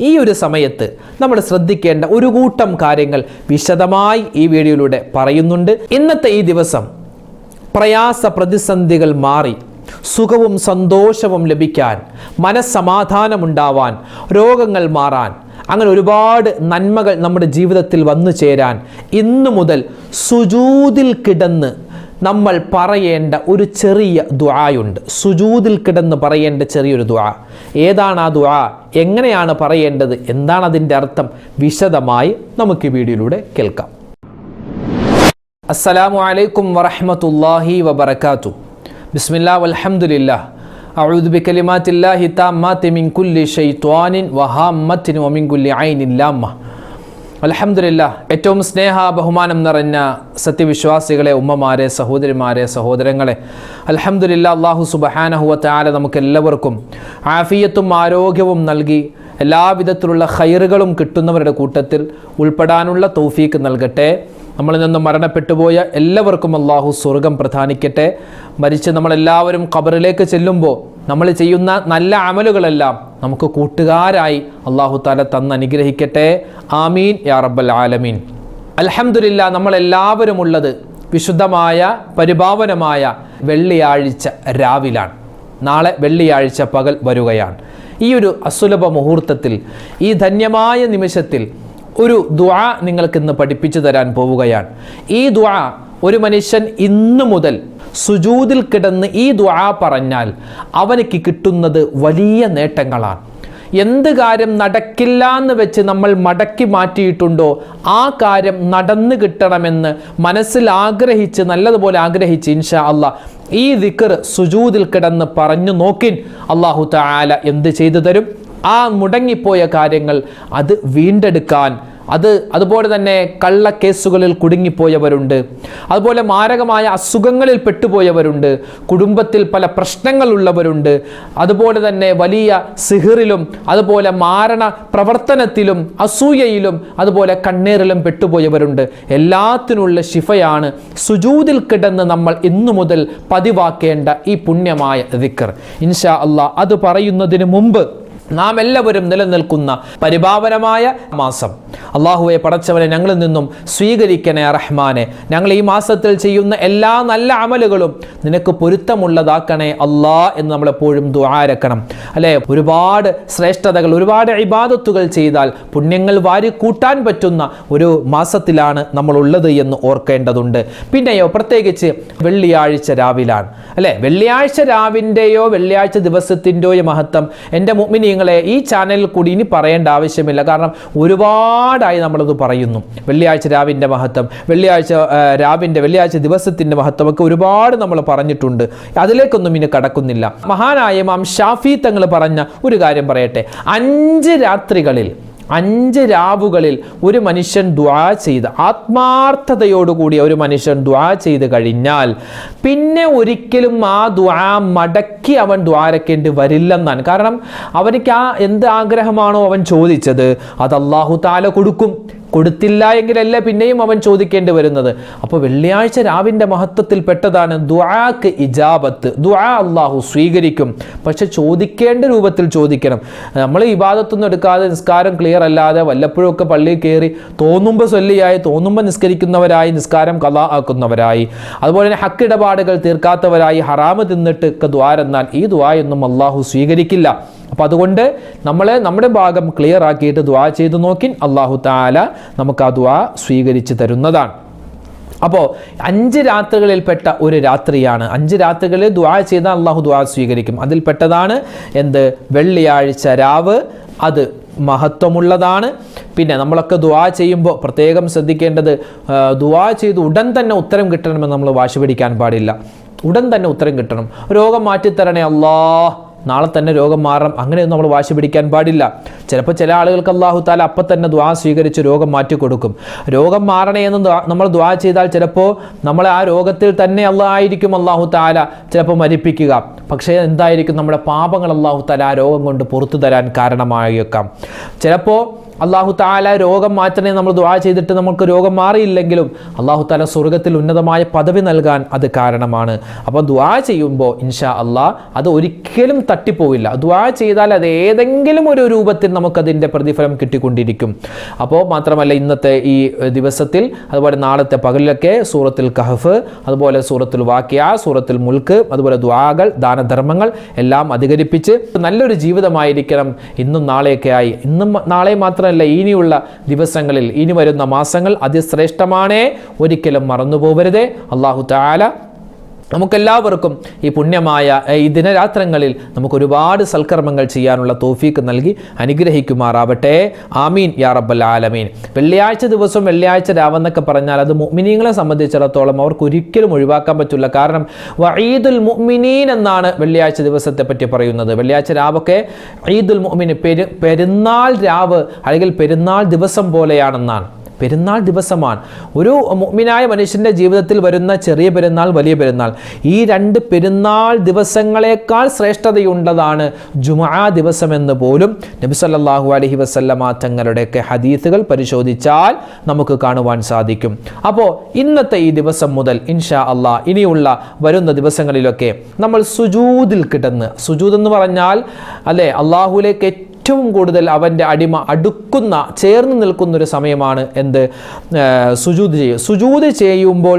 ഈ ഒരു സമയത്ത് നമ്മൾ ശ്രദ്ധിക്കേണ്ട ഒരു കൂട്ടം കാര്യങ്ങൾ വിശദമായി ഈ വീഡിയോയിലൂടെ പറയുന്നുണ്ട്. ഇന്നത്തെ ഈ ദിവസം പ്രയാസ പ്രതിസന്ധികൾ മാറി സുഖവും സന്തോഷവും ലഭിക്കാൻ മനസ്സമാധാനമുണ്ടാവാൻ രോഗങ്ങൾ മാറാൻ അങ്ങനെ ഒരുപാട് നന്മകൾ നമ്മുടെ ജീവിതത്തിൽ വന്നു ചേരാൻ ഇന്നു മുതൽ സുജൂതിൽ കിടന്ന് നമ്മൾ പറയേണ്ട ഒരു ചെറിയ ദുആയുണ്ട്. സുജൂതിൽ കിടന്ന് പറയേണ്ട ചെറിയൊരു ദുആ. ഏതാണ് ആ ദുആ? എങ്ങനെയാണ് പറയേണ്ടത്? എന്താണ് അതിന്റെ അർത്ഥം? വിശദമായി നമുക്ക് ഈ വീഡിയോയിലൂടെ കേൾക്കാം. അസ്സലാമു അലൈക്കും വറഹ്മത്തുള്ളാഹി വബറകാതു ബിസ്മില്ലാ أعوذ بكلمات الله التامات من كل شيطان وهامة ومن كل عين ലാമ്മ. അലഹമില്ല ഏറ്റവും സ്നേഹ ബഹുമാനം നിറഞ്ഞ സത്യവിശ്വാസികളെ ഉമ്മമാരെ സഹോദരിമാരെ സഹോദരങ്ങളെ അലഹമില്ല അള്ളാഹു സുബഹാനഹുവത്താല നമുക്ക് എല്ലാവർക്കും ആഫിയത്തും ആരോഗ്യവും നൽകി എല്ലാവിധത്തിലുള്ള ഹൈറുകളും കിട്ടുന്നവരുടെ കൂട്ടത്തിൽ ഉൾപ്പെടാനുള്ള തൗഫീക്ക് നൽകട്ടെ. നമ്മളിൽ നിന്ന് മരണപ്പെട്ടുപോയ എല്ലാവർക്കും അള്ളാഹു സ്വർഗം പ്രധാനിക്കട്ടെ. മരിച്ച് നമ്മളെല്ലാവരും ഖബറിലേക്ക് ചെല്ലുമ്പോൾ നമ്മൾ ചെയ്യുന്ന നല്ല അമലുകളെല്ലാം നമുക്ക് കൂട്ടുകാരായി അള്ളാഹു താല തന്ന് അനുഗ്രഹിക്കട്ടെ. ആമീൻ യാ റബ്ബൽ ആലമീൻ. അൽഹംദുലില്ല നമ്മളെല്ലാവരും ഉള്ളത് വിശുദ്ധമായ പരിഭാവനമായ വെള്ളിയാഴ്ച രാവിലാണ്. നാളെ വെള്ളിയാഴ്ച പകൽ വരികയാണ്. ഈ ഒരു അസുലഭ മുഹൂർത്തത്തിൽ ഈ ധന്യമായ നിമിഷത്തിൽ ഒരു ദ്വാ നിങ്ങൾക്കിന്ന് പഠിപ്പിച്ചു തരാൻ പോവുകയാണ്. ഈ ദ്വാ ഒരു മനുഷ്യൻ ഇന്നു മുതൽ സുജൂതിൽ കിടന്ന് ഈ ദ്വാ പറഞ്ഞാൽ അവനക്ക് കിട്ടുന്നത് വലിയ നേട്ടങ്ങളാണ്. എന്ത് കാര്യം നടക്കില്ല എന്ന് വെച്ച് നമ്മൾ മടക്കി മാറ്റിയിട്ടുണ്ടോ ആ കാര്യം നടന്നു കിട്ടണമെന്ന് മനസ്സിൽ ആഗ്രഹിച്ച് നല്ലതുപോലെ ആഗ്രഹിച്ച് ഇൻഷാ അല്ല ഈ ദിക്കർ സുജൂതിൽ കിടന്ന് പറഞ്ഞു നോക്കിൻ അള്ളാഹു താല എന്ത് ചെയ്തു തരും? ആ മുടങ്ങിപ്പോയ കാര്യങ്ങൾ അത് വീണ്ടെടുക്കാൻ അത് അതുപോലെ തന്നെ കള്ള കള്ളക്കേസുകളിൽ കുടുങ്ങിപ്പോയവരുണ്ട്. അതുപോലെ മാരകമായ അസുഖങ്ങളിൽ പെട്ടുപോയവരുണ്ട്. കുടുംബത്തിൽ പല പ്രശ്നങ്ങളുള്ളവരുണ്ട് അതുപോലെ തന്നെ വലിയ സിഹിറിലും അതുപോലെ മാരണ പ്രവർത്തനത്തിലും അസൂയയിലും അതുപോലെ കണ്ണീറിലും പെട്ടുപോയവരുണ്ട്. എല്ലാത്തിനുള്ള ശിഫയാണ് സുജൂതിൽ കിടന്ന് നമ്മൾ ഇന്നു മുതൽ പതിവാക്കേണ്ട ഈ പുണ്യമായ ദിക്കർ ഇൻഷാ അള്ളാഹ് അത് പറയുന്നതിന് മുമ്പ് നാം എല്ലാവരും നിലനിൽക്കുന്ന പരിഭാവനമായ മാസം. അള്ളാഹുവെ പടച്ചവനെ ഞങ്ങളിൽ നിന്നും സ്വീകരിക്കണേ റഹ്മാനെ. ഞങ്ങൾ ഈ മാസത്തിൽ ചെയ്യുന്ന എല്ലാ നല്ല അമലുകളും നിനക്ക് പൊരുത്തമുള്ളതാക്കണേ അള്ളാ എന്ന് നമ്മളെപ്പോഴും ദ്വാരക്കണം അല്ലെ? ഒരുപാട് ശ്രേഷ്ഠതകൾ ഒരുപാട് ഇബാദത്തുകൾ ചെയ്താൽ പുണ്യങ്ങൾ വാരി കൂട്ടാൻ പറ്റുന്ന ഒരു മാസത്തിലാണ് നമ്മൾ ഉള്ളത് എന്ന് ഓർക്കേണ്ടതുണ്ട്. പിന്നെയോ പ്രത്യേകിച്ച് വെള്ളിയാഴ്ച രാവിലാണ്. അല്ലെ? വെള്ളിയാഴ്ച രാവിന്റെയോ വെള്ളിയാഴ്ച ദിവസത്തിന്റെയോ മഹത്വം എന്റെ മുഅ്മിനീങ്ങളെ ഈ ചാനലിൽ കൂടി ഇനി പറയേണ്ട ആവശ്യമില്ല. കാരണം ഒരുപാടായി നമ്മളത് പറയുന്നു. വെള്ളിയാഴ്ച രാവിന്റെ മഹത്വം വെള്ളിയാഴ്ച രാവിന്റെ വെള്ളിയാഴ്ച ദിവസത്തിന്റെ മഹത്വം ഒക്കെ ഒരുപാട് നമ്മൾ പറഞ്ഞിട്ടുണ്ട്. അതിലേക്കൊന്നും ഇനി കടക്കുന്നില്ല. മഹാനായ മാം ഷാഫി തങ്ങൾ പറഞ്ഞ ഒരു കാര്യം പറയട്ടെ. അഞ്ച് രാത്രികളിൽ അഞ്ച് രാവുകളിൽ ഒരു മനുഷ്യൻ ദ്വാ ചെയ്ത് ആത്മാർത്ഥതയോടുകൂടി ഒരു മനുഷ്യൻ ദ്വാ ചെയ്ത് കഴിഞ്ഞാൽ പിന്നെ ഒരിക്കലും ആ ദ്വാ മടക്കി അവൻ ദ്വാരക്കേണ്ടി വരില്ലെന്നാണ്. കാരണം അവനിക്ക് ആ എന്ത് ആഗ്രഹമാണോ അവൻ ചോദിച്ചത് അത് അള്ളാഹു താല കൊടുക്കും. കൊടുത്തില്ല എങ്കിലല്ല പിന്നെയും അവൻ ചോദിക്കേണ്ടി വരുന്നത്. അപ്പോൾ വെള്ളിയാഴ്ച രാവിന്റെ മഹത്വത്തിൽ പെട്ടതാണ് ദുആക്ക് ഇജാബത്ത്. ദുആ അള്ളാഹു സ്വീകരിക്കും. പക്ഷെ ചോദിക്കേണ്ട രൂപത്തിൽ ചോദിക്കണം. നമ്മൾ ഇബാദത്തൊന്നും എടുക്കാതെ നിസ്കാരം ക്ലിയർ അല്ലാതെ വല്ലപ്പോഴൊക്കെ പള്ളിയിൽ കയറി തോന്നുമ്പോൾ സ്വല്ലിയായി തോന്നുമ്പോൾ നിസ്കരിക്കുന്നവരായി നിസ്കാരം കഥ ആക്കുന്നവരായി. അതുപോലെ തന്നെ ഹക്കിടപാടുകൾ തീർക്കാത്തവരായി ഹറാമ് തിന്നിട്ട് ദ്വാരെന്നാൽ ഈ ദ്വായൊന്നും അള്ളാഹു സ്വീകരിക്കില്ല. അപ്പോൾ അതുകൊണ്ട് നമ്മൾ നമ്മുടെ ഭാഗം ക്ലിയർ ആക്കിയിട്ട് ദ്വാ ചെയ്ത് നോക്കി അള്ളാഹു താല നമുക്ക് ആ ദ്വാ സ്വീകരിച്ച് തരുന്നതാണ്. അപ്പോൾ അഞ്ച് രാത്രികളിൽപ്പെട്ട ഒരു രാത്രിയാണ്. അഞ്ച് രാത്രികളിൽ ദ്വാ ചെയ്താൽ അള്ളാഹു ദ്വാ സ്വീകരിക്കും. അതിൽപ്പെട്ടതാണ് എന്ത്? വെള്ളിയാഴ്ച രാവ് അത് മഹത്വമുള്ളതാണ്. പിന്നെ നമ്മളൊക്കെ ദുവാ ചെയ്യുമ്പോൾ പ്രത്യേകം ശ്രദ്ധിക്കേണ്ടത് ദ്വാ ചെയ്ത് ഉടൻ തന്നെ ഉത്തരം കിട്ടണമെന്ന് നമ്മൾ വാശി പിടിക്കാൻ പാടില്ല. ഉടൻ തന്നെ ഉത്തരം കിട്ടണം. രോഗം മാറ്റിത്തരണേ അല്ലാ നാളെ തന്നെ രോഗം മാറണം. അങ്ങനെയൊന്നും നമ്മൾ വാശി പിടിക്കാൻ പാടില്ല. ചിലപ്പോൾ ചില ആളുകൾക്ക് അള്ളാഹു താല അപ്പം തന്നെ ദ്വാ സ്വീകരിച്ച് രോഗം മാറ്റി കൊടുക്കും. രോഗം മാറണേ എന്ന് നമ്മൾ ദ്വാ ചെയ്താൽ ചിലപ്പോൾ നമ്മളെ ആ രോഗത്തിൽ തന്നെ അള്ളാഹായിരിക്കും അള്ളാഹു താല ചിലപ്പോൾ മരിപ്പിക്കുക. പക്ഷേ എന്തായിരിക്കും നമ്മുടെ പാപങ്ങൾ അള്ളാഹു താല ആ രോഗം കൊണ്ട് പുറത്തു തരാൻ കാരണമായേക്കാം. ചിലപ്പോൾ അള്ളാഹു താല രോഗം മാറ്റണേ നമ്മൾ ദ്വാ ചെയ്തിട്ട് നമുക്ക് രോഗം മാറിയില്ലെങ്കിലും അള്ളാഹു താല സ്വർഗത്തിൽ ഉന്നതമായ പദവി നൽകാൻ അത് കാരണമാണ്. അപ്പോൾ ദ്വാ ചെയ്യുമ്പോൾ ഇൻഷാ അള്ളാഹ് അത് ഒരിക്കലും തട്ടിപ്പോവില്ല. ദ്വാ ചെയ്താൽ അത് ഏതെങ്കിലും ഒരു രൂപത്തിൽ നമുക്കതിന്റെ പ്രതിഫലം കിട്ടിക്കൊണ്ടിരിക്കും. അപ്പോൾ മാത്രമല്ല ഇന്നത്തെ ഈ ദിവസത്തിൽ അതുപോലെ നാളത്തെ പകലിലൊക്കെ സൂറത്തിൽ കഹഫ് അതുപോലെ സൂറത്തിൽ വാക്യ സൂറത്തിൽ മുൽക്ക് അതുപോലെ ദ്വാകൾ ദാനധർമ്മങ്ങൾ എല്ലാം അധികരിപ്പിച്ച് നല്ലൊരു ജീവിതമായിരിക്കണം. ഇന്നും നാളെയൊക്കെ ആയി. ഇന്നും നാളെ മാത്രമല്ല ഇനിയുള്ള ദിവസങ്ങളിൽ ഇനി വരുന്ന മാസങ്ങൾ അതിശ്രേഷ്ഠമാണേ. ഒരിക്കലും മറന്നു പോകരുതേ അള്ളാഹു താല നമുക്കെല്ലാവർക്കും ഈ പുണ്യമായ ഈ ദിനരാത്രങ്ങളിൽ നമുക്ക് ഒരുപാട് സൽക്കർമ്മങ്ങൾ ചെയ്യാനുള്ള തോഫീക്ക് നൽകി അനുഗ്രഹിക്കുമാറാവട്ടെ. ആമീൻ യാ റബ്ബൽ ആലമീൻ. വെള്ളിയാഴ്ച ദിവസം വെള്ളിയാഴ്ച രാവെന്നൊക്കെ പറഞ്ഞാൽ അത് മുഅ്മിനീങ്ങളെ സംബന്ധിച്ചിടത്തോളം അവർക്ക് ഒരിക്കലും ഒഴിവാക്കാൻ പറ്റില്ല കാരണം വഈദുൽ മുഅ്മിനീൻ എന്നാണ് വെള്ളിയാഴ്ച ദിവസത്തെ പറ്റി പറയുന്നത്. വെള്ളിയാഴ്ച രാവൊക്കെ ഈദുൽ മുഅ്മിൻ പെരു പെരുന്നാൾ രാവ് അല്ലെങ്കിൽ പെരുന്നാൾ ദിവസം പോലെയാണെന്നാണ്. പെരുന്നാൾ ദിവസമാണ്. ഒരു മുഗ്മിനായ മനുഷ്യന്റെ ജീവിതത്തിൽ വരുന്ന ചെറിയ പെരുന്നാൾ വലിയ പെരുന്നാൾ. ഈ രണ്ട് പെരുന്നാൾ ദിവസങ്ങളെക്കാൾ ശ്രേഷ്ഠതയുള്ളതാണ് ജുമാ ദിവസമെന്ന് പോലും നബി സല്ലല്ലാഹു അലൈഹി വസല്ലമ തങ്ങളുടെയൊക്കെ ഹദീസുകൾ പരിശോധിച്ചാൽ നമുക്ക് കാണുവാൻ സാധിക്കും. അപ്പോൾ ഇന്നത്തെ ഈ ദിവസം മുതൽ ഇൻഷാ അള്ളാഹ് ഇനിയുള്ള വരുന്ന ദിവസങ്ങളിലൊക്കെ നമ്മൾ സുജൂദിൽ കിടന്ന് സുജൂദ് എന്ന് പറഞ്ഞാൽ അല്ലേ അള്ളാഹുലേക്ക് ഏറ്റവും കൂടുതൽ അവന്റെ അടിമ അടുക്കുന്ന ചേർന്ന് നിൽക്കുന്നൊരു സമയമാണ് എന്ത്? സുജൂത് ചെയ്യുക സുജൂത് ചെയ്യുമ്പോൾ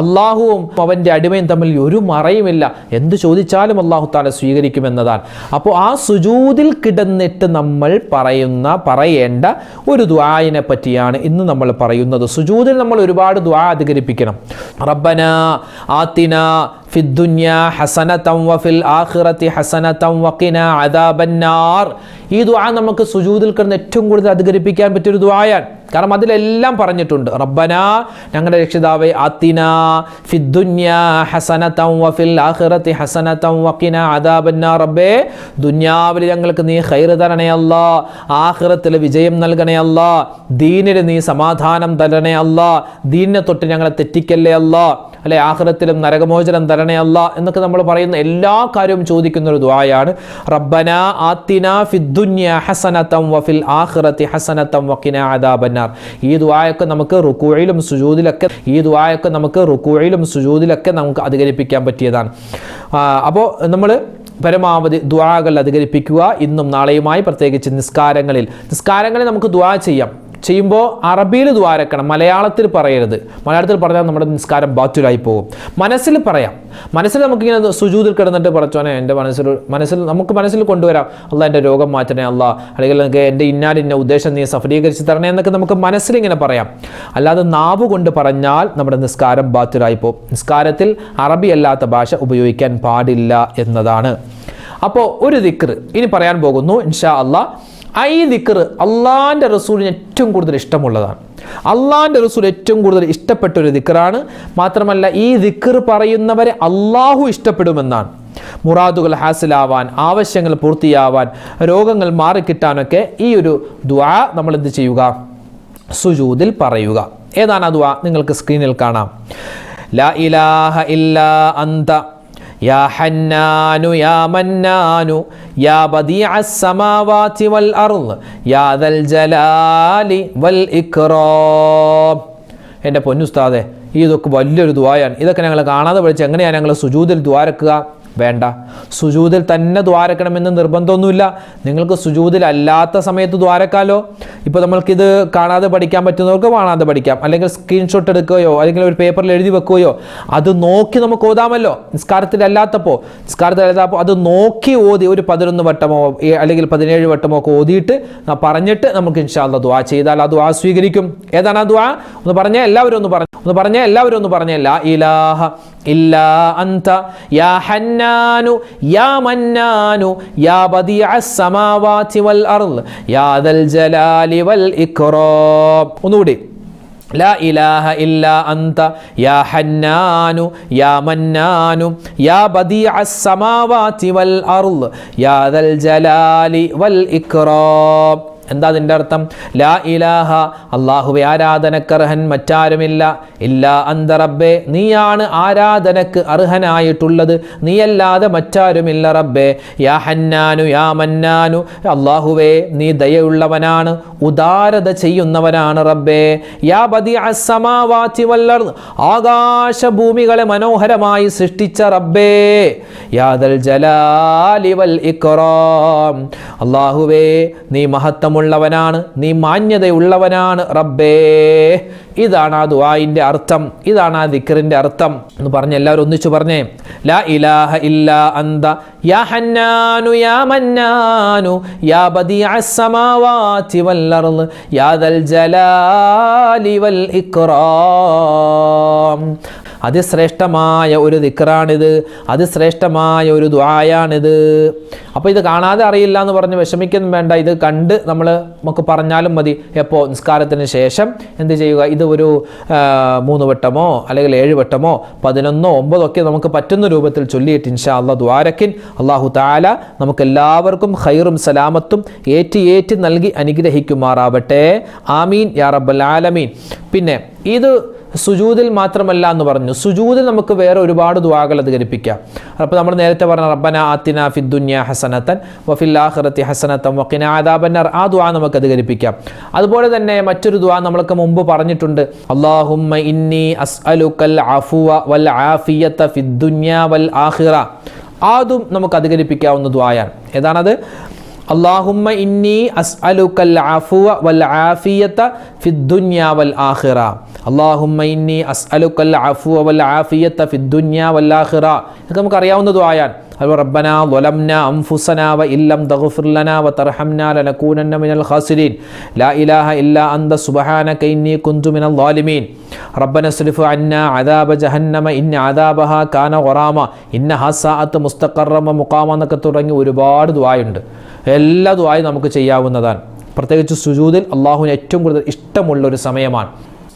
അള്ളാഹുവും അവന്റെ അടിമയും തമ്മിൽ ഒരു മറയുമില്ല. എന്ത് ചോദിച്ചാലും അള്ളാഹു താല സ്വീകരിക്കുമെന്നതാണ് അപ്പോൾ ആ സുജൂതിൽ കിടന്നിട്ട് നമ്മൾ പറയുന്ന പറയേണ്ട ഒരു ദ്വായനെ പറ്റിയാണ് ഇന്ന് നമ്മൾ പറയുന്നത്. സുജൂതിൽ നമ്മൾ ഒരുപാട് ദ്വാ അധികരിപ്പിക്കണം. റബ്ബന ആത്തിന ഫിദ്ദുന്യ ഹസനതം വഫിൽ ആഖിറത്തി ഹസനതം വഖിന അദാബന്നാർ. ഈ ദുആ നമുക്ക് സുജൂദിൽ കിടന്ന് ഏറ്റവും കൂടുതൽ അധികരിപ്പിക്കാൻ പറ്റിയൊരു ദുആയാണ്. കാരണം അതിലെല്ലാം പറഞ്ഞിട്ടുണ്ട്. റബ്ബന ഞങ്ങളുടെ രക്ഷിതാവെ അതിന ഫിദ്ദുന്യ ഹസനതം വഫിൽ ആഖിറത്തി ഹസനതം വഖിന അദാബന്ന. റബ്ബേ ദുന്യാവിൽ ഞങ്ങൾക്ക് നീ ഖൈർ തരണേ അല്ലാ. ആഖിറത്തിൽ വിജയം നൽകണേ അല്ലാ. ദീനിൽ നീ സമാധാനം തരണേ അല്ലാ. ദീനിനെ തൊട്ട് ഞങ്ങളെ തെറ്റിക്കല്ലേ അല്ലാ. അല്ലെ ആഹ്റത്തിലും നരകമോചനം തരണേ അല്ല. എന്നൊക്കെ നമ്മൾ പറയുന്ന എല്ലാ കാര്യവും ചോദിക്കുന്ന ഒരു ദ്വായാണ് റബ്ബന ആത്തിന ഫിദ്ദുന്യ ഹസനത്തം വഫിൽ ആഖിറത്തി ഹസനത്തം വക്കിന അദാബന്നാർ ഈ ദ്വായൊക്കെ നമുക്ക് റുക്കൂഴിലും സുജൂദിലൊക്കെ ഈ ദ്വായൊക്കെ നമുക്ക് റുക്കൂഴിലും സുജൂദിലൊക്കെ നമുക്ക് അധികരിപ്പിക്കാൻ പറ്റിയതാണ്. അപ്പോൾ നമ്മൾ പരമാവധി ദ്വാകൾ അധികരിപ്പിക്കുക ഇന്നും നാളെയുമായി പ്രത്യേകിച്ച് നിസ്കാരങ്ങളിൽ. നിസ്കാരങ്ങളിൽ നമുക്ക് ദ്വാ ചെയ്യാം. ചെയ്യുമ്പോൾ അറബിയിൽ ദ്വാരക്കണം മലയാളത്തിൽ പറയരുത്. മലയാളത്തിൽ പറഞ്ഞാൽ നമ്മുടെ നിസ്കാരം ബാറ്റുലായി പോകും. മനസ്സിൽ പറയാം. മനസ്സിൽ നമുക്കിങ്ങനെ സുജൂതിൽ കിടന്നിട്ട് പറച്ചോനെ എന്റെ മനസ്സിൽ മനസ്സിൽ നമുക്ക് മനസ്സിൽ കൊണ്ടുവരാം. അല്ല എന്റെ രോഗം മാറ്റണേ അല്ല അല്ലെങ്കിൽ എനിക്ക് എന്റെ ഇന്നാലിന്ന ഉദ്ദേശം നീ സഫലീകരിച്ച് തരണേ എന്നൊക്കെ നമുക്ക് മനസ്സിലിങ്ങനെ പറയാം. അല്ലാതെ നാവ് കൊണ്ട് പറഞ്ഞാൽ നമ്മുടെ നിസ്കാരം ബാത്തുലായി പോകും. നിസ്കാരത്തിൽ അറബി അല്ലാത്ത ഭാഷ ഉപയോഗിക്കാൻ പാടില്ല എന്നതാണ്. അപ്പോൾ ഒരു ദിക്ർ ഇനി പറയാൻ പോകുന്നു ഇൻഷാ അള്ളാഹ് ഐ ദിക്കർ അള്ളാന്റെ റസൂലിന് ഏറ്റവും കൂടുതൽ ഇഷ്ടമുള്ളതാണ്. അള്ളാഹാന്റെ റസൂൽ ഏറ്റവും കൂടുതൽ ഇഷ്ടപ്പെട്ട ഒരു ദിക്കറാണ് മാത്രമല്ല ഈ ദിക്കർ പറയുന്നവരെ അള്ളാഹു ഇഷ്ടപ്പെടുമെന്നാണ്. മുറാദുകൾ ഹാസിലാവാൻ ആവശ്യങ്ങൾ പൂർത്തിയാവാൻ രോഗങ്ങൾ മാറിക്കിട്ടാനൊക്കെ ഈ ഒരു ദ്വാ നമ്മൾ എന്ത് ചെയ്യുക? സുജൂതിൽ പറയുക. ഏതാണ് ആ ദ്വാ നിങ്ങൾക്ക് സ്ക്രീനിൽ കാണാം. ലാ ഇലാഹ ഇല്ലാ അന്ത. യാ ഹന്നാനു യാ മന്നാനു. യാ ബദിഅസ്സമാവാതി വൽ എന്റെ പൊന്നുസ്താദെ ഇതൊക്കെ വലിയൊരു ദ്വായാണ് ഇതൊക്കെ ഞങ്ങൾ കാണാതെ വിളിച്ച് എങ്ങനെയാണ് ഞങ്ങൾ സുജൂതിൽ ദ്വാരക്കുക വേണ്ട. സുജൂതിൽ തന്നെ ദ്വാരക്കണമെന്ന് നിർബന്ധമൊന്നുമില്ല. നിങ്ങൾക്ക് സുജൂതിൽ അല്ലാത്ത സമയത്ത് ദ്വാരക്കാലോ? ഇപ്പോൾ നമ്മൾക്കിത് കാണാതെ പഠിക്കാൻ പറ്റുന്നവർക്ക് കാണാതെ പഠിക്കാം. അല്ലെങ്കിൽ സ്ക്രീൻഷോട്ട് എടുക്കുകയോ അല്ലെങ്കിൽ ഒരു പേപ്പറിൽ എഴുതി വെക്കുകയോ അത് നോക്കി നമുക്ക് ഓതാമല്ലോ. നിസ്കാരത്തിലല്ലാത്തപ്പോൾ നിസ്കാരത്തിലല്ലാത്തപ്പോൾ അത് നോക്കി ഓതി ഒരു പതിനൊന്ന് വട്ടമോ അല്ലെങ്കിൽ പതിനേഴ് വട്ടമോ ഒക്കെ ഓതിയിട്ട് പറഞ്ഞിട്ട് നമുക്ക് ഇൻഷാല്ല ദ്വാ ചെയ്താൽ ആ സ്വീകരിക്കും. ഏതാണ് ആ ദ്വാ ഒന്ന് പറഞ്ഞേ എല്ലാവരും ഒന്ന് പറഞ്ഞു. ഒന്ന് പറഞ്ഞേ എല്ലാവരും ഒന്ന് പറഞ്ഞേ ലാ ഇലാഹ ഇല്ലാ അന്ത യാ ഹന്നാനു യാ മന്നാനു യാ ബദിഅ സമാവാതി വൽ അർള് യാ ദൽ ജലാലി വൽ ഇക്റാം ഒന്നുകൂടി لا إله إلا أنت يا حنان يا منان يا بديع السماوات والأرض يا ذا الجلال والإكرام എന്താ അതിന്റെ അർത്ഥം? ലാ ഇലാഹ അള്ളാഹുവെ ആരാധനക്കർഹൻ മറ്റാരുമില്ല. ഇല്ലാ അന്ത റബ്ബേ നീയാണ് ആരാധനക്ക് അർഹനായിട്ടുള്ളത്. നീയല്ലാതെ മറ്റാരുമില്ല റബ്ബേ. യാ ഹന്നാനു യാ മന്നാനു അള്ളാഹുവേ നീ ദയയുള്ളവനാണ് ഉദാരത ചെയ്യുന്നവനാണ് റബ്ബേ. യാ ബദി അസമാവാത്തി വല്ലർ ആകാശഭൂമികളെ മനോഹരമായി സൃഷ്ടിച്ച റബ്ബേ. യാദൽ ജലാലി വൽ അള്ളാഹുവേ നീ കാരുണ്യമുള്ളവനാണ് നീ മാന്യതയുള്ളവനാണ് റബ്ബേ. ഇതാണ് ആ ദുവായിന്റെ അർത്ഥം ഇതാണ് ആ ദിക്കറിന്റെ അർത്ഥം എന്ന് പറഞ്ഞ് എല്ലാവരും ഒന്നിച്ചു പറഞ്ഞേ. ലാ ഇലാഹ ഇല്ല അന്ത യാ ഹന്നാനു യാ മന്നാനു യാ ബദിഅ അസ്സമാവാതി വൽ അർൾ യാ ദൽ ജലാലി വൽ ഇക്റാം അതിശ്രേഷ്ഠമായ ഒരു ദിക്റാണിത് അതിശ്രേഷ്ഠമായ ഒരു ദ്വായാണിത് അപ്പോൾ ഇത് കാണാതെ അറിയില്ല എന്ന് പറഞ്ഞ് വിഷമിക്കുന്നു വേണ്ട. ഇത് കണ്ട് നമ്മൾ നമുക്ക് പറഞ്ഞാലും മതി. എപ്പോൾ നിസ്കാരത്തിന് ശേഷം എന്ത് ചെയ്യുക? ഇത് ഒരു മൂന്ന് വട്ടമോ അല്ലെങ്കിൽ ഏഴ് വട്ടമോ പതിനൊന്നോ ഒമ്പതോ ഒക്കെ നമുക്ക് പറ്റുന്ന രൂപത്തിൽ ചൊല്ലിയിട്ട് ഇൻഷാ അള്ളാഹ് ദ്വാരക്കിൻ അള്ളാഹു താല നമുക്ക് എല്ലാവർക്കും ഖൈറും സലാമത്തും ഏറ്റി ഏറ്റി നൽകി അനുഗ്രഹിക്കുമാറാവട്ടെ. ആമീൻ. യാ റബ്ബൽ ആലമീൻ. പിന്നെ ഇത് സുജൂതിൽ മാത്രമല്ല എന്ന് പറഞ്ഞു. സുജൂതിൽ നമുക്ക് വേറെ ഒരുപാട് ദ്വാകൾ അധികരിപ്പിക്കാം. അപ്പോൾ നമ്മൾ നേരത്തെ പറഞ്ഞ റബ്ബന ആത്തിന ഫിദ്ദുന്യ ഹസനത്തൻ വഫില്ലാഹറത്തി ഹസനത്തൻ വക്കിന ആദാബന്നർ ആ ദുവാ നമുക്ക് അധികരിപ്പിക്കാം. അതുപോലെ തന്നെ മറ്റൊരു ദുവാ നമ്മൾക്ക് മുമ്പ് പറഞ്ഞിട്ടുണ്ട്. അള്ളാഹുമ്മ ഇന്നി അസ് അലുക്കൽ അഫുവ വൽ ആഫിയത്ത ഫിദ്ദുന്യ വൽ ആഹിറ ആദും നമുക്ക് അധികരിപ്പിക്കാവുന്ന ദ്വായാണ് ഏതാണത്? അള്ളാഹുമ്മ ഇന്നി അസ് അലുക്കൽ അഫുവ വൽ ആഫിയത്ത ഫിദ്ദുന്യ വൽ ആഹിറ അള്ളാഹുമ്മി അസ് അലുക്കൽ അഫു അവൽ ആഫിയത്ത ഫിദ്ദുന്യ വല്ലാഹിറ ഇതൊക്കെ നമുക്കറിയാവുന്ന ആയാൽ അതുപോലെ റബ്ബന വലംന അംഫുസന വ ഇല്ലം തഗ്ഫിർലന വ തർഹംന ലനകൂനന്ന മിനൽ ഖാസിരീൻ. ലാ ഇലാഹ ഇല്ലാ അന്ത സുബ്ഹാനക ഇന്നി കുന്തു മിനൽ ളാലിമീൻ. റബ്ബന സ്ലിഫു അന്ന അദാബ ജഹന്നമ ഇന്ന അദാബഹ കാന ഖറാമ ഇന്ന ഹസാഅത്ത് മുസ്തഖറമ മുഖാമ എന്നൊക്കെ തുടങ്ങി ഒരുപാട് ദുആയുണ്ട്. എല്ലാ ദുആയും നമുക്ക് ചെയ്യാവുന്നതാണ്. പ്രത്യേകിച്ച് സുജൂദിൽ അള്ളാഹുവിന് ഏറ്റവും കൂടുതൽ ഇഷ്ടമുള്ള ഒരു സമയമാണ്.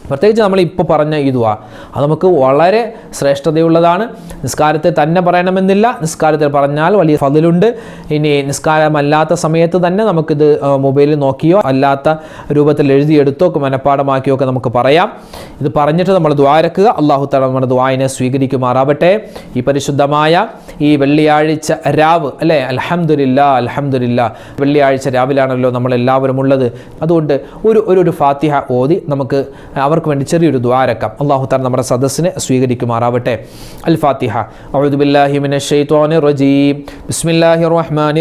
പ്രത്യേകിച്ച് നമ്മൾ ഇപ്പോൾ പറഞ്ഞ ഈ ദുവാ അത് നമുക്ക് വളരെ ശ്രേഷ്ഠതയുള്ളതാണ്. നിസ്കാരത്തെ തന്നെ പറയണമെന്നില്ല. നിസ്കാരത്തിൽ പറഞ്ഞാൽ വലിയ ഫതിലുണ്ട്. ഇനി നിസ്കാരമല്ലാത്ത സമയത്ത് തന്നെ നമുക്കിത് മൊബൈലിൽ നോക്കിയോ അല്ലാത്ത രൂപത്തിൽ എഴുതിയെടുത്തോ മനഃപ്പാടമാക്കിയോ ഒക്കെ നമുക്ക് പറയാം. ഇത് പറഞ്ഞിട്ട് നമ്മൾ ദ്വാരക്കുക അള്ളാഹു തല നമ്മുടെ ദ്വായനെ സ്വീകരിക്കുമാറാവട്ടെ. ഈ പരിശുദ്ധമായ ഈ വെള്ളിയാഴ്ച രാവ് അല്ലേ? അലഹമുല്ല അലഹമുല്ല വെള്ളിയാഴ്ച രാവിലാണല്ലോ നമ്മളെല്ലാവരും ഉള്ളത്. അതുകൊണ്ട് ഒരു ഒരു ഫാത്തിഹ ഓതി നമുക്ക് അവർക്ക് വേണ്ടി ചെറിയൊരു ദ്വാരക്കം അള്ളാഹു താല നമ്മുടെ സദസ്സിനെ സ്വീകരിക്കുമാറാവട്ടെ. അൽ ഫാത്തിഹ റജീം.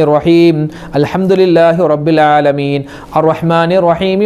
റഹീം. അൽഹംദുലില്ലാഹി റബ്ബിൽ ആലമീൻ. അർ റഹീമി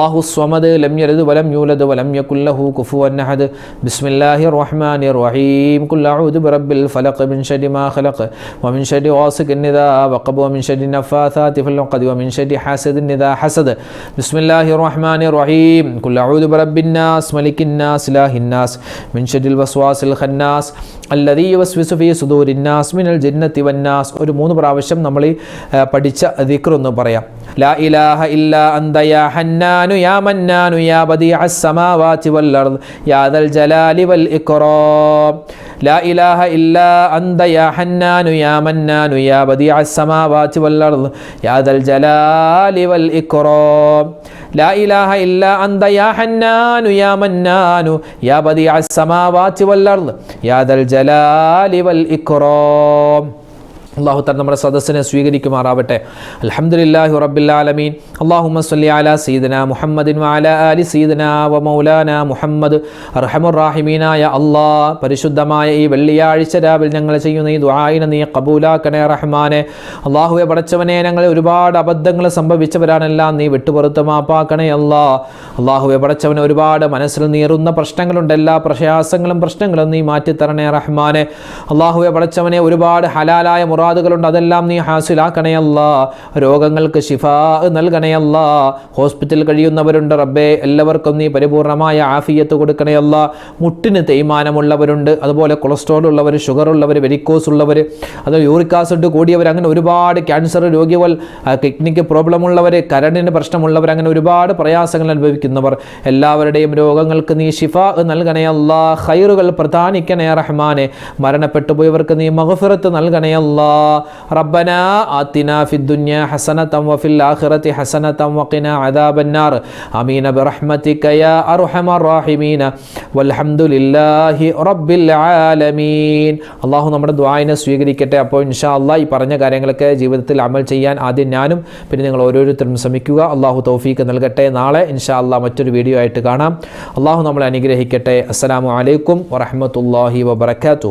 അള്ളാഹു സ്വമദ് ലം വലം യൂലദ് വലം യകുല്ലഹു കുഫുവൻ അഹദ്. ബിസ്മില്ലാഹിർ റഹ്മാനിർ റഹീം. ഖുൽ അഊദു ബിറബ്ബിൽ ഫലഖ് മിൻ ശരി മാ ഖലഖ്. വമിൻ ശരി വാസിഖിൻ ഇദാ വഖബ് വമിൻ ശരി നഫാസാതി ഫിൽ ഉഖദ് വമിൻ ശരി ഹാസിദ് ഇദാ ഹസദ്. ബിസ്മില്ലാഹിർ റഹ്മാനിർ റഹീം. ഖുൽ അഊദു ബിറബ്ബിൻ നാസ്. മലികിൻ നാസ്. ഇലാഹിൻ നാസ്. മിൻ ശരിൽ വസ്വാസിൽ ഖന്നാസ്. അല്ലദീ യുവസ്വിസു ഫീ സുദൂരിൻ നാസ്. മിനൽ ജിന്നത്തി വന്നാസ് നാസ്. ഒരു മൂന്ന് പ്രാവശ്യം നമ്മൾ പഠിച്ച ദിക്ർ ഒന്ന് പറയാം. ലാ ഇലാഹ ഇല്ലാ അന്തയാ ഹന്നാൻ റഹ്മാനു യാ മന്നാനു യാ ബദിയ അസ്സമാവാതി വൽ അർദ് യാ ദൽ ജലാലി വൽ ഇക്റാം ലാ ഇലാഹ ഇല്ലാ അന്ത യാ ഹന്നാനു യാ മന്നാനു യാ ബദിയ അസ്സമാവാതി വൽ അർദ് യാ ദൽ ജലാലി വൽ ഇക്റാം ലാ ഇലാഹ ഇല്ലാ അന്ത യാ ഹന്നാനു യാ മന്നാനു യാ ബദിയ അസ്സമാവാതി അള്ളാഹു തന്ന നമ്മുടെ സദസ്സിനെ സ്വീകരിക്കുമാറാവട്ടെ. അൽഹംദുലില്ലാഹി റബ്ബിൽ ആലമീൻ. അല്ലാഹുമ്മ അല അലാ സയ്യിദന മുഹമ്മദിൻ വാല ആലി സീദന വ മൗലാന മുഹമ്മദ്. റഹമുറാഹിമീനായ അള്ളാഹ് പരിശുദ്ധമായ ഈ വെള്ളിയാഴ്ച രാവിലെ ഞങ്ങൾ ചെയ്യുന്ന ഈ ദുആയിനെ നീ കബൂലാക്കണേ റഹ്മാനെ. അള്ളാഹുവെ പടച്ചവനെ ഞങ്ങളെ ഒരുപാട് അബദ്ധങ്ങൾ സംഭവിച്ചവരാണെല്ലാം നീ വിട്ടുപുറത്ത് മാപ്പാക്കണേ അല്ലാ അള്ളാഹുവെ പടച്ചവനെ ഒരുപാട് മനസ്സിൽ നീറുന്ന പ്രശ്നങ്ങളുണ്ട്. എല്ലാ പ്രയാസങ്ങളും പ്രശ്നങ്ങളും നീ മാറ്റിത്തരണേ റഹ്മാനെ. അള്ളാഹുവെ പടച്ചവനെ ഒരുപാട് ഹലാലായ മുറ മുറാദുകളുണ്ട്. അതെല്ലാം നീ ഹാസിലാക്കണയല്ല രോഗങ്ങൾക്ക് ശിഫ നൽകണയല്ല ഹോസ്പിറ്റലിൽ കഴിയുന്നവരുണ്ട് റബ്ബേ. എല്ലാവർക്കും നീ പരിപൂർണമായ ആഫിയത്ത് കൊടുക്കണയല്ല മുട്ടിന് തേയ്മാനമുള്ളവരുണ്ട്. അതുപോലെ കൊളസ്ട്രോൾ ഉള്ളവർ ഷുഗർ ഉള്ളവർ വെരിക്കോസ് ഉള്ളവർ അത് യൂറിക് ആസിഡ് കൂടിയവർ അങ്ങനെ ഒരുപാട് ക്യാൻസർ രോഗികൾ കിഡ്നിക്ക് പ്രോബ്ലം ഉള്ളവർ കരണ്ടിന് പ്രശ്നമുള്ളവർ അങ്ങനെ ഒരുപാട് പ്രയാസങ്ങൾ അനുഭവിക്കുന്നവർ. എല്ലാവരുടെയും രോഗങ്ങൾക്ക് നീ ശിഫ നൽകണയല്ല ഹൈറുകൾ പ്രധാനിക്കണേ റഹ്മാനെ. മരണപ്പെട്ടു പോയവർക്ക് നീ മഹഫിറത്ത് നൽകണയല്ല റബ്ബന ആത്തിന ഫിദ്ദുന്യ ഹസനതം വഫിൽ ആഖിറതി ഹസനതം വഖിന അദാബന്നാർ ആമീൻ ബിറഹ്മതിക യാ അർഹമർ റഹീമീൻ വൽഹംദുലില്ലാഹി റബ്ബിൽ ആലമീൻ. അള്ളാഹു നമ്മുടെ ദ്വായനെ സ്വീകരിക്കട്ടെ. അപ്പോൾ ഇൻഷാ അള്ളാഹ് ഈ പറഞ്ഞ കാര്യങ്ങളൊക്കെ ജീവിതത്തിൽ അമൽ ചെയ്യാൻ ആദ്യം ഞാനും പിന്നെ നിങ്ങൾ ഓരോരുത്തരും ശ്രമിക്കുക. അള്ളാഹു തൗഫീക്ക് നൽകട്ടെ. നാളെ ഇൻഷാ അള്ളാഹ് മറ്റൊരു വീഡിയോ ആയിട്ട് കാണാം. അള്ളാഹു നമ്മളെ അനുഗ്രഹിക്കട്ടെ. അസ്സാം വലൈക്കും വറഹമത്തല്ലാഹി വബർക്കാത്തു